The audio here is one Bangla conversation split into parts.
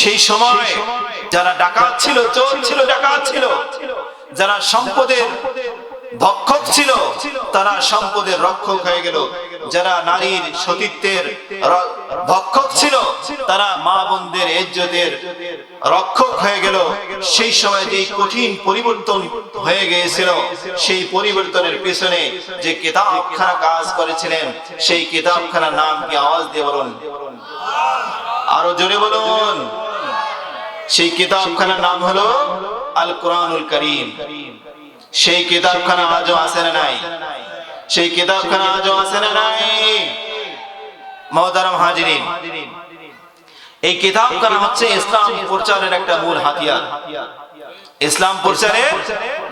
সেই সময় যারা ডাকাত ছিল, চোর ছিল, ডাকাত ছিল, যারা সম্পদের ভক্ষক ছিল, তারা সম্পদের রক্ষক হয়ে গেল। যারা নারীর সতীত্বের ভক্ষক ছিল, তারা মা বোনদের ইজ্জতের রক্ষক হয়ে গেল। সেই সময় যে কঠিন পরিবর্তন হয়ে গিয়েছিল, সেই পরিবর্তনের পিছনে যে কিতাবখানা কাজ করেছিলেন, সেই কিতাবখানার নাম কি আওয়াজ দিয়ে বলুন? আরও জোরে বলুন। সেই কিতাবখানার নাম হলো আল কোরআনুল করিম। সেই কিতাবখানা আজও আছে না নাই? সেই কিতাবখানা আজও আছে না নাই? মহতারাম হাজিরিন, এই কিতাবখানা হচ্ছে ইসলাম প্রচারের একটা মূল হাতিয়ার। ইসলাম প্রচারের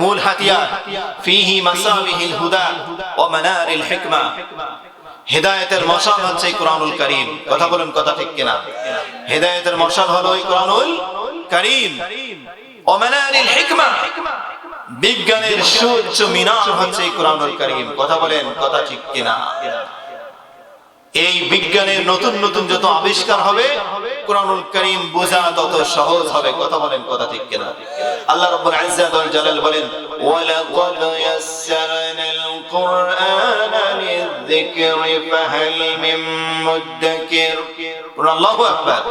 মূল হাতিয়ার। ফিহি মাসাবিহিল হুদা ওয়া মানারিল হিকমা। হেদায়েতের মশাল হচ্ছে কোরআনুল করিম। কথা বলুন কথা ঠিক কিনা? হেদায়েতের মশাল হলো এই কোরআনুল করিম। ওয়া হিকমা। বিজ্ঞানের সুউচ্চ মিনার হচ্ছে কোরআনুল করিম। কথা বলেন, কথা ঠিক কিনা? এই বিজ্ঞানের নতুন নতুন যত আবিষ্কার হবে, কোরআনুল করিম বোঝা তত সহজ হবে। কথা বলেন, কথা ঠিক কিনা? আল্লাহ রাব্বুল ইজ্জাত ওয়াল জালাল বলেন, ওয়ালাকাদ ইয়াসসারনাল কুরআনা লিযিকরি, ফাহাল মিন মুদ্দাকির। আল্লাহু আকবার।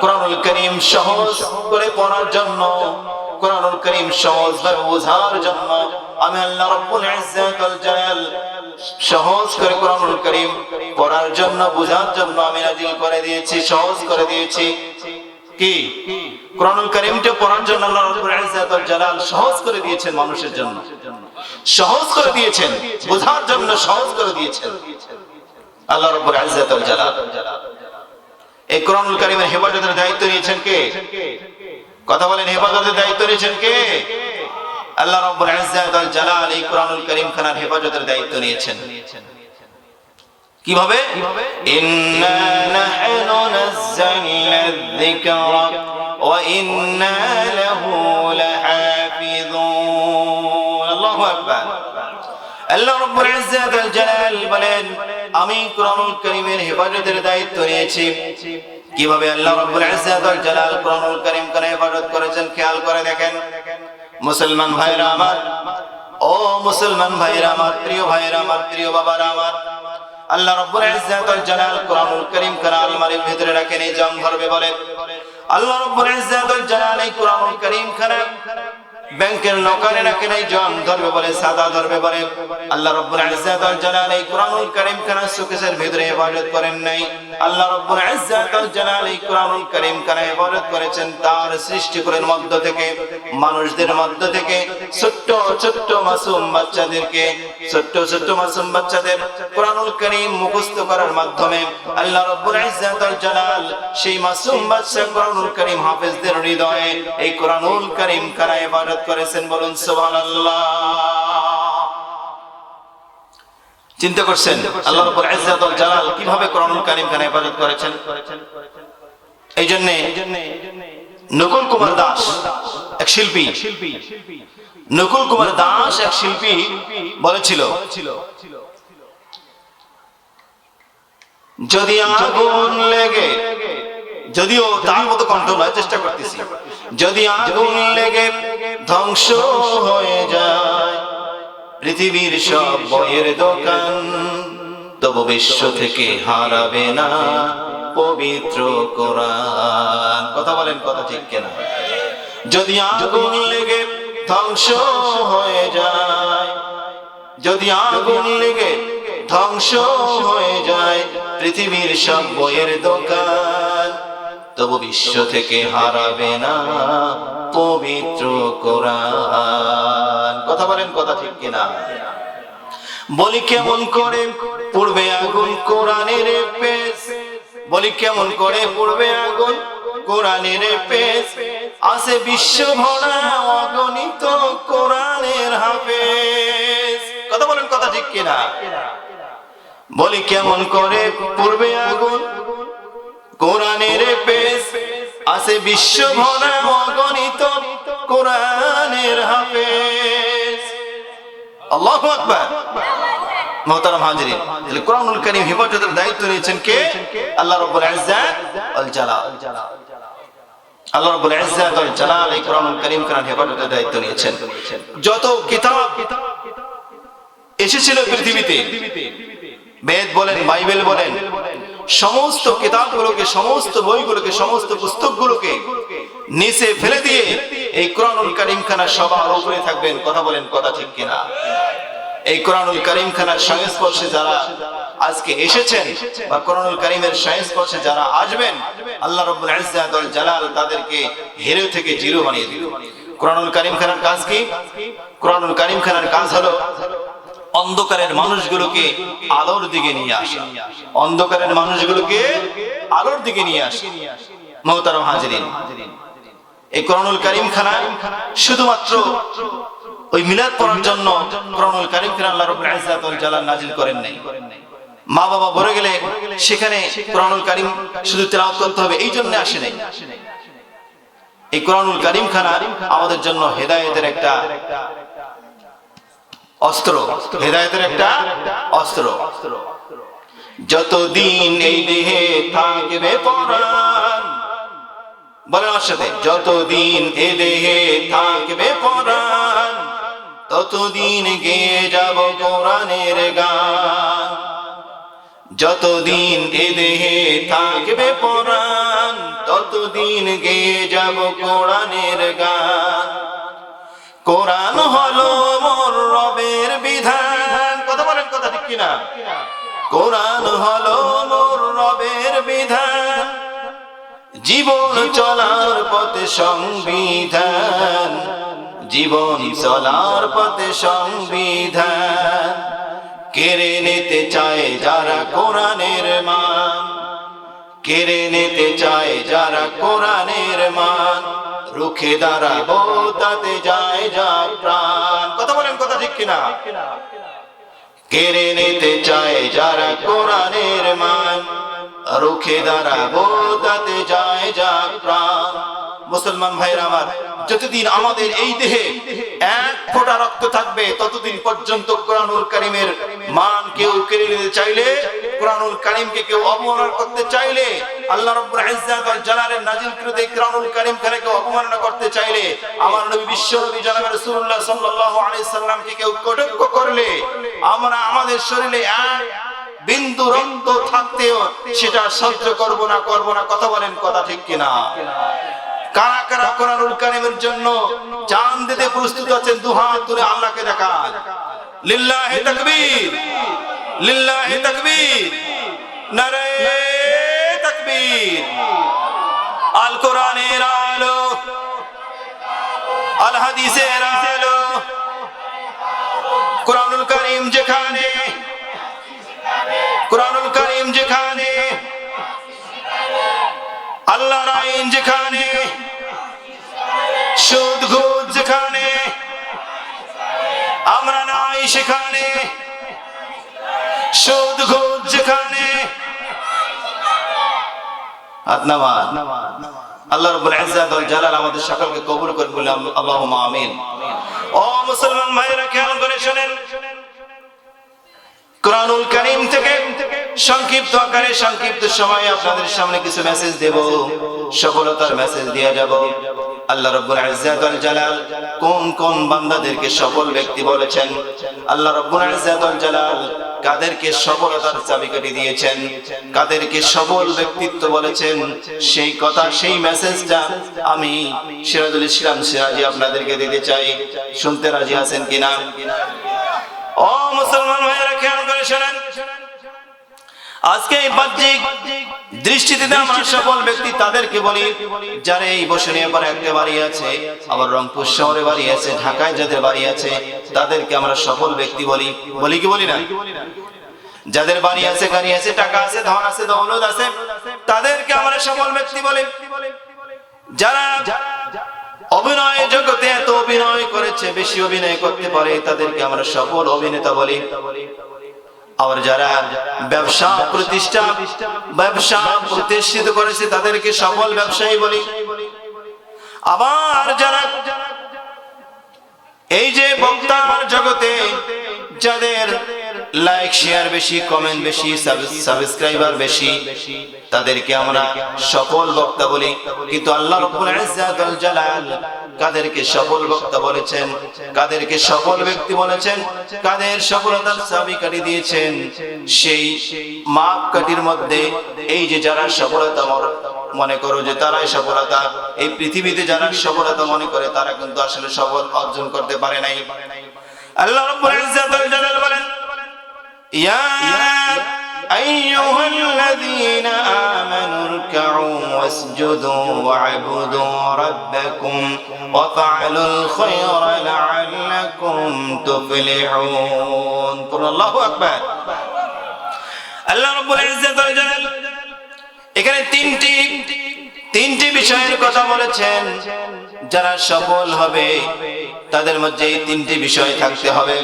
কোরআনুল করিম সহজ করে পড়ার জন্য, কোরআনুল করিম সহজ ভাবে বোঝার জন্য আমি আল্লাহ রাব্বুল ইজ্জাত ওয়াল জালাল সহজ করে কোরআনুল করিম পড়ার জন্য, বোঝার জন্য আমি নাজিল করে দিয়েছি, সহজ করে দিয়েছি। কি? কোরআনুল করিমটা পড়ার জন্য আল্লাহ রাব্বুল ইজ্জাত ওয়াল জালাল সহজ করে দিয়েছেন মানুষের জন্য। সহজ করে দিয়েছেন, বোঝার জন্য সহজ করে দিয়েছেন। আল্লাহ রাব্বুল ইজ্জাত ওয়াল জালাল। এই কোরআনুল করিমের হেফাজতের দায়িত্ব নিয়েছেন কে? কথা বলেন, হেফাজতের দায়িত্ব নিয়েছেন কে? আল্লাহ রাব্বুল ইজ্জাত ওয়াল জালাল এই কোরআনুল করিম খানার হেফাজতের দায়িত্ব নিয়েছেন। কীভাবে? ইন্না নাহনু নাযালনা যিকরা ওয়া ইন্না লাহু লাহাফিযুন। আল্লাহু আকবার। আল্লাহ রাব্বুল ইজ্জাত ওয়াল জালাল বলেন আমি কোরআনুল কারীমের হেফাজতের দায়িত্ব নিয়েছি। কীভাবে আল্লাহ রাব্বুল ইজ্জাত ওয়াল জালাল কোরআনুল কারীম কানে হেফাজত করেছেন খেয়াল করে দেখেন। মুসলমান ভাইরা আমার, ও মুসলমান ভাইরা আমার, প্রিয় ভাইরা আমার, প্রিয় বাবারা আমার, আল্লাহ রাব্বুল ইজ্জাত ওয়াল জালাল কোরআনুল কারীম কানে আলমারির ভিতরে রাখেন, এই জং ধরবে বলে আল্লাহ রাব্বুল ইজ্জাত ওয়াল জালাল এই কোরআনুল কারীম খানে ব্যাংকের নৌকারে নাকি নাই জন, ধরবে বলে, সাদা ধরবে বলে। আল্লাহ রব্বুল ইজ্জাত ওয়াল জালাল এই কোরআনুল কারীম কানা সুকেসের ভিতরে হেফাজত করেন নাই? আল্লাহ রব্বুল ইজ্জাত ওয়াল জালাল এই কোরআনুল কারীম কানা হেফাজত করেছেন? তার সৃষ্টি করেন মধ্য থেকে, মানুষদের মধ্য থেকে ছোট্ট ছোট্ট মাসুম বাচ্চাদেরকে, ছোট্ট ছোট্ট মাসুম বাচ্চাদের কোরআনুল কারীম মুখস্থ করার মাধ্যমে আল্লাহ রব্বুল ইজ্জাত ওয়াল জালাল সেই মাসুম বাচ্চা কোরআনুল কারীম হাফেজদের হৃদয়ে এই কোরআনুল কারীম কানা হেফাজত করেছেন বলুন চিন্তা করছেন জালাল কীভাবে খানে হেফাজত করেছেন? এই জন্য নকুল কুমার দাস, এক শিল্পী, নকুল কুমার দাস এক শিল্পী বলেছিল, যদি আগুন লেগে যদিও তার মতো কণ্ঠ নয় চেষ্টা করতেছি। যদি আগুন লেগে ধ্বংস হয়ে যায় পৃথিবীর সব বইয়ের দোকান তবু বিশ্ব থেকে হারাবে না পবিত্র কোরআন। কথা বলেন কথা ঠিক কেনা? যদি আগুন লেগে ধ্বংস হয়ে যায় যদি আগুন লেগে ধ্বংস হয়ে যায় পৃথিবীর সব বইয়ের দোকান তবু বিশ্ব থেকে হারাবে না পবিত্র কোরআন। কথা বলেন কথা ঠিক কিনা? বলি কেমন করে পূর্বে আগুন কোরআনের পেশ? বলি কেমন করে পূর্বে আগুন কোরআনের পেশ? আছে বিশ্ব ভরা অগণিত কোরআনের হাফেজ। কথা বলেন কথা ঠিক কিনা? বলি কেমন করে পূর্বে আগুন কোরআনের পেশ আছে বিশ্ব ভরা অগণিত কোরআনের হাফেজ। আল্লাহু আকবার। মোহতারাম হাজিরিন, তাহলে কোরআনুল কারীম দায়িত্ব নিয়েছেন কে? আল্লাহ রাব্বুল ইজ্জাত ওয়াল জালাল। আল্লাহ রাব্বুল ইজ্জাত ওয়াল জালাল এই কোরআনুল কারীম কোরআন হেফাজতের দায়িত্ব নিয়েছেন? যত কিতাব এসেছিল পৃথিবীতে, বেদ বলেন, বাইবেল বলেন সমস্ত কিতাবগুলোকে, সমস্ত বইগুলোকে, সমস্ত পুস্তকগুলোকে নিচে ফেলে দিয়ে এই কোরআনুল কারীম খানা সবার উপরে থাকবেন। কথা বলেন, কথা ঠিক কিনা? এই কোরআনুল কারীম খানার সংস্পর্শে যারা আজকে এসেছেন বা কোরআনুল কারীমের সংস্পর্শে যারা আসবেন, আল্লাহ রাব্বুল ইজ্জাত ওয়াল জালাল তাদেরকে হিরো থেকে জিরো বানিয়ে দিবেন কোরআনুল কারীম খানার কাজ কি? কোরআনুল করিম খানার কাজ হলো অন্ধকারের মানুষগুলোকে আলোর দিকে নিয়ে আসা। অন্ধকারের মানুষগুলোকে আলোর দিকে নিয়ে আসা। মহতারম হাজিরিন, এই কোরআনুল কারীম খানা শুধুমাত্র ওই মিলাদ পড়ার জন্য কোরআনুল কারীম খানা আল্লাহ নাজিল করেন নাই। মা বাবা বলে গেলে সেখানে কোরআনুল কারীম শুধু তেলাওয়াত করতে হবে, এই জন্য আসে নাই। এই কোরআনুল কারীম খানা আমাদের জন্য হেদায়েতের একটা অস্ত্র। হেদায়েতের একটা অস্ত্র। যতদিন এই দেহে থাকবে পরাণ। বলেন আমার সাথে, যতদিন এ দেহে থাকবে পরাণ, ততদিন গেয়ে যাব কোরআনের গান। যতদিন এ দেহে থাকবে পরাণ, ততদিন গেয়ে যাব কোরআনের গান। কোরআন হলো মোর কিনা? কোরআন হলো মোর রবের বিধান। জীবন চলার পথে সংবিধান। জীবন চলার পথে সংবিধান। কেড়ে নিতে চায় যারা কোরআনের মান। কেড়ে নিতে চায় যারা কোরআনের মান। রুখে দাঁড়াবো তাতে যায় যা প্রাণ। কথা বলেন, কথা ঠিক কিনা? কেড়ে নিতে চায় যারা কোরআনের মান রুখে দাঁড়াবো তাতে যায় যা প্রাণ। মুসলমান ভাইরা আমার, যতদিন আমাদের এই দেহে এক ফোঁটা রক্ত থাকবে, ততদিন পর্যন্ত কোরআনুল কারিমের মান কেউ কেড়ে নিতে চাইলে, কোরআনুল কারিমকে কেউ অবমাননা করতে চাইলে, আল্লাহ রাব্বুল ইজ্জাত ওয়াল জালালের নাজিলকৃত এই কোরআনুল কারিম খানাকে অবমাননা করতে চাইলে, আমার নবী বিশ্ব নবী জনাব রাসূলুল্লাহ সাল্লাল্লাহু আলাইহি সাল্লামকে কেউ কটক্ষ করলে, আমরা আমাদের শরীরে এক বিন্দু রক্ত থাকতেও সেটা সহ্য করব না করব না, কথা বলেন কথা ঠিক কিনা? কারা কারা কোরআনুল কারিমের জন্য জান দিতে প্রস্তুত আছেন দুহাত তুলে আল্লাহকে দেখান। লিল্লাহি তাকবীর লিল্লাহি তাকবীর, নারে তাকবীর। আল কোরআনের আলো, আল হাদিসের আলো। কোরআনুল কারীম যেখানে, কোরআনুল যেখানে, আল্লাহর আইন যেখানে। সেখানে যেখানে। আল্লাহ রব্বুল ইজ্জাত ওয়াল জালাল আমাদের সকলকে কবুল করুন বলে আল্লাহুম্মা আমিন। ও মুসলমান ভাইরা খেয়াল করে শুনেন। কোরআনুল কারীম থেকে সংক্ষিপ্ত আকারে সংক্ষিপ্ত সময়ে আপনাদের সামনে কিছু মেসেজ দেব। সফলতার মেসেজ দিয়ে যাব। আল্লাহ রাব্বুল ইজ্জাত ওয়াল জালাল কোন কোন বান্দাদেরকে সফল ব্যক্তি বলেছেন? আল্লাহ রাব্বুল ইজ্জাত ওয়াল জালাল কাদেরকে সফলতার চাবিকাঠি দিয়েছেন? কাদেরকে সফল ব্যক্তিত্ব বলেছেন? সেই কথা, সেই মেসেজটা আমি সিরাজুল ইসলাম সিরাজি আপনাদেরকে দিতে চাই। শুনতে রাজি আছেন কিনা? ও মুসলমান ভাইয়েরা খেয়াল করে শোনেন আজকে এই বাহ্যিক দৃষ্টিতে আমরা সফল ব্যক্তি তাদেরকে বলি যারা এই বসুনিয়া পরে একটা বাড়ি আছে আবার রংপুর শহরে বাড়ি আছে ঢাকায় যাদের বাড়ি আছে তাদেরকে আমরা সফল ব্যক্তি বলি। বলি কি বলি না? যাদের বাড়ি আছে গাড়ি আছে টাকা আছে ধন আছে দৌলত আছে তাদেরকে আমরা সফল ব্যক্তি বলি। যারা অভিনয় জগতে এত অভিনয় করেছে বেশি অভিনয় করতে পারে তাদেরকে আমরা সফল অভিনেতা বলি। আবার যারা ব্যবসা প্রতিষ্ঠা, ব্যবসা প্রতিষ্ঠিত করেছে, তাদেরকে সফল ব্যবসায়ী বলি। আবার যারা এই যে বক্তার জগতে যাদের লাইক শেয়ার বেশি কমেন্ট বেশি সাবস্ক্রাইবার বেশি। তাদেরকে আমরা সফল বক্তা বলি। কিন্তু আল্লাহ রব্বুল ইজ্জাতুল জালাল কাদেরকে সফল বক্তা বলেছেন, কাদেরকে সফল ব্যক্তি বলেছেন, কাদের সফলতার চাবিকাঠি দিয়েছেন, সেই মাপকাঠির মধ্যে এই যে যারা সফলতা মর- মনে করো যে তারাই সফলতা, এই পৃথিবীতে যারা সফলতা মনে করে, তারা কিন্তু আসলে সফল অর্জন করতে পারে নাই। আল্লাহ রাব্বুল ইজ্জাতুল জালাল বলেন ইয়া أيها الذين آمنوا اركعوا واسجدوا واعبدوا ربكم وفعلوا الخير لعلكم تفلحون قل الله أكبر আল্লাহ রাব্বুল ইজ্জাতুল জালাল এখানে তিনটি তিনটি বিষয়ের কথা বলেছেন যারা সফল হবে, তাদের মধ্যে এই তিনটি বিষয় থাকতে হবে।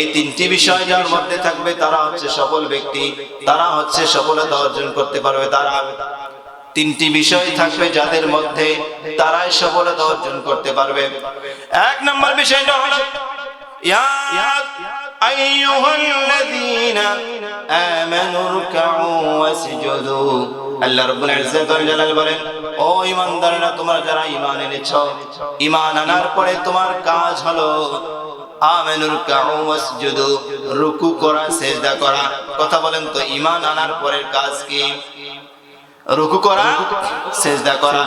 এই তিনটি বিষয় যার মধ্যে থাকবে, তারা হচ্ছে সফল ব্যক্তি, তারা হচ্ছে সফলতা অর্জন করতে পারবে তারা। তিনটি বিষয় থাকবে যাদের মধ্যে তারাই সফলতা অর্জন করতে পারবে। এক নম্বর বিষয়টা হলো আইয়ুহাল্লাযীনা আমানুরকাউ রুকউ ওয়াসজুদু। আল্লাহ রাব্বুল ইজ্জাত ওয়াল জালাল বলেন, ও ঈমানদাররা, তোমরা যারা ঈমান এনেছো, ঈমান আনার পরে তোমার কাজ হলো, আমানুর কাউ ওয়াসজুদু রুকু করা, সিজদা করা। কথা বলেন তো, ঈমান আনার পরের কাজ কি? রুকু করা, সিজদা করা।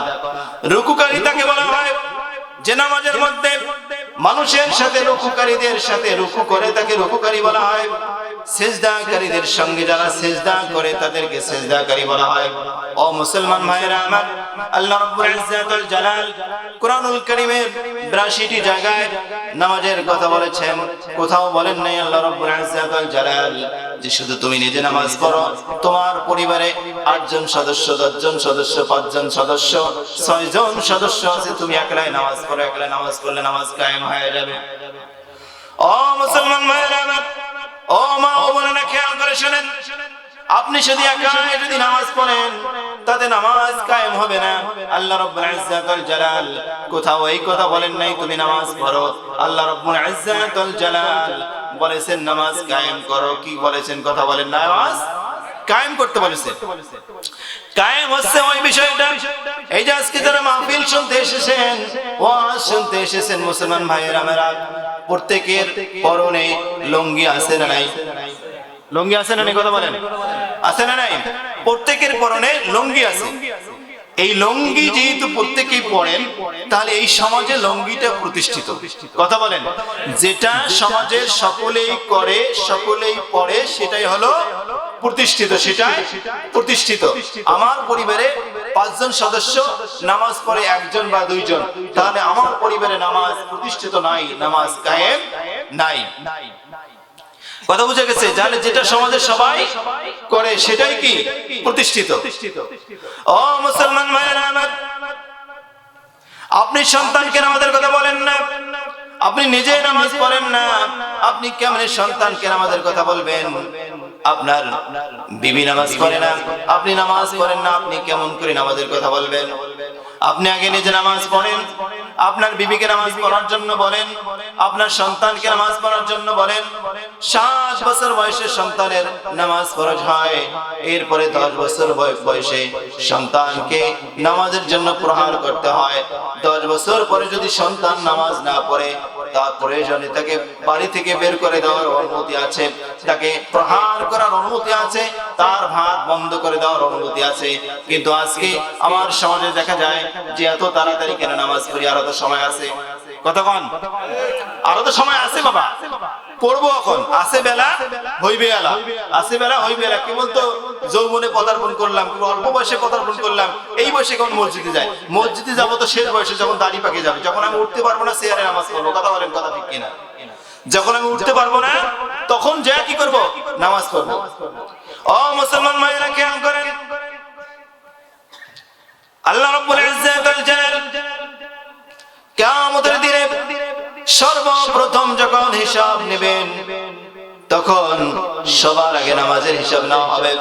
রুকুকারী তাকে বলা হয় যে নামাজের মধ্যে মানুষের সাথে রুকুকারীদের সাথে রুকু করে তাকে রুকুকারী বলা হয়। সেজদাকারীদের সঙ্গে যারা সেজদা করে তাদেরকে সেজদাকারী বলা হয়। ও মুসলমান ভাইরা আমার, আল্লাহ রাব্বুল ইজ্জাতুল জালাল কোরআনুল কারীমের 82টি জায়গায় নামাজের কথা বলেছেন। কোথাও বলেন নাই আল্লাহ রাব্বুল ইজ্জাতুল জালাল যে শুধু তুমি নিজে নামাজ পড়ো, তোমার পরিবারে আটজন সদস্য, দশজন সদস্য, পাঁচজন সদস্য, ছয়জন সদস্য আছে, তুমি একলাই নামাজ পড়ো, একলাই নামাজ পড়লে নামাজ কায়েম হয়ে যাবে। ও মুসলমান ভাইয়েরা ও মা ও বোনেরা খেয়াল করে শুনেন, আপনি যদি একাই যদি নামাজ পড়েন, তাতে নামাজ কায়েম হবে না। আল্লাহ রাব্বুল ইজ্জাতুল জালাল, কোথাও এই কথা বলেন নাই, তুমি নামাজ পড়ো। আল্লাহ রাব্বুল ইজ্জাতুল জালাল বলেছেন, নামাজ কায়েম করো। কি বলেছেন, কথা বলেন নামাজ কায়েম করতে বলেছে। কায়েম হচ্ছে ওই বিষয়টা। এই যে আজকে যারা মাহফিল শুনতে এসেছেন ওয়াজ শুনতে এসেছেন মুসলমান ভাইয়ের আমরা। প্রত্যেকের পরনে লুঙ্গি আছে না নাই? লুঙ্গি আছে না নাই, কথা বলেন? আছে না নাই? প্রত্যেকের পরনে লুঙ্গি আছে। এই লঙ্গি যেহেতু প্রত্যেকেই পড়েন তাহলে এই সমাজে লঙ্গিটা প্রতিষ্ঠিত। কথা বলেন। যেটা সমাজের সকলেই করে, সকলেই পড়ে সেটাই হলো প্রতিষ্ঠিত, সেটাই প্রতিষ্ঠিত। আমার পরিবারে পাঁচজন সদস্য, নামাজ পড়ে একজন বা দুইজন। তাহলে আমার পরিবারে নামাজ প্রতিষ্ঠিত নাই, নামাজ কায়েম নাই। কথা বুঝে গেছে? যাহলে যেটা সমাজের সবাই করে সেটাই কি? প্রতিষ্ঠিত। ও মুসলমান আমার আপনি সন্তানকে আমাদের কথা বলেন না। আপনি নিজে নামাজ পড়েন না। আপনি কেমন সন্তানকে আমাদের কথা বলবেন? আপনার বিবি নামাজ পড়ে না। আপনি নামাজ পড়েন না আপনি কেমন করে নামাজের কথা বলবেন? আপনি আগে নিজে নামাজ পড়েন। আপনার বিবিকে নামাজ পড়ার জন্য বলেন, আপনার সন্তানকে নামাজ পড়ার জন্য বলেন, সাত বছর বয়সে সন্তানের নামাজ ফরজ হয়। এরপরে দশ বছর বয়- বয়সে সন্তানকে নামাজের জন্য প্রহার করতে হয়। দশ বছর পরে যদি সন্তান নামাজ না পড়ে তার প্রয়োজনে তাকে বাড়ি থেকে বের করে দেওয়ার অনুমতি আছে, তাকে প্রহার করার অনুমতি আছে, তার ভাত বন্ধ করে দেওয়ার অনুমতি আছে। কিন্তু আজকে আমার সমাজে দেখা যায় যে এত তাড়াতাড়ি কেন নামাজ পড়ি? আরও তো সময় আছে। কতক্ষণ? আরও তো সময় আছে বাবা। পড়ব এখন? আছে বেলা? হইবে এলা আছে বেলা? হইবে এলা কেবল তো যৌবনে পদার্পণ করলাম অল্প বয়সে পদার্পণ করলাম, এই বয়সে কেমন মসজিদে যায়? মসজিদে যাব তো শেষ বয়সে যখন পাকে যাবে। যখন আমি উঠতে পারব না কথা বলেন, কথা ঠিক কিনা? যখন আমি উঠতে পারব না, তখন যা কি করব? নামাজ পড়ব। ও মুসলমান ভাইয়েরা খেয়াল করেন। আল্লাহ রাব্বুল ইজ্জাতুল জালাল কিয়ামতের দিনে সর্বপ্রথম যখন হিসাব নেবেন তখন সবার আগে নামাজের হিসাব নেওয়া হবে।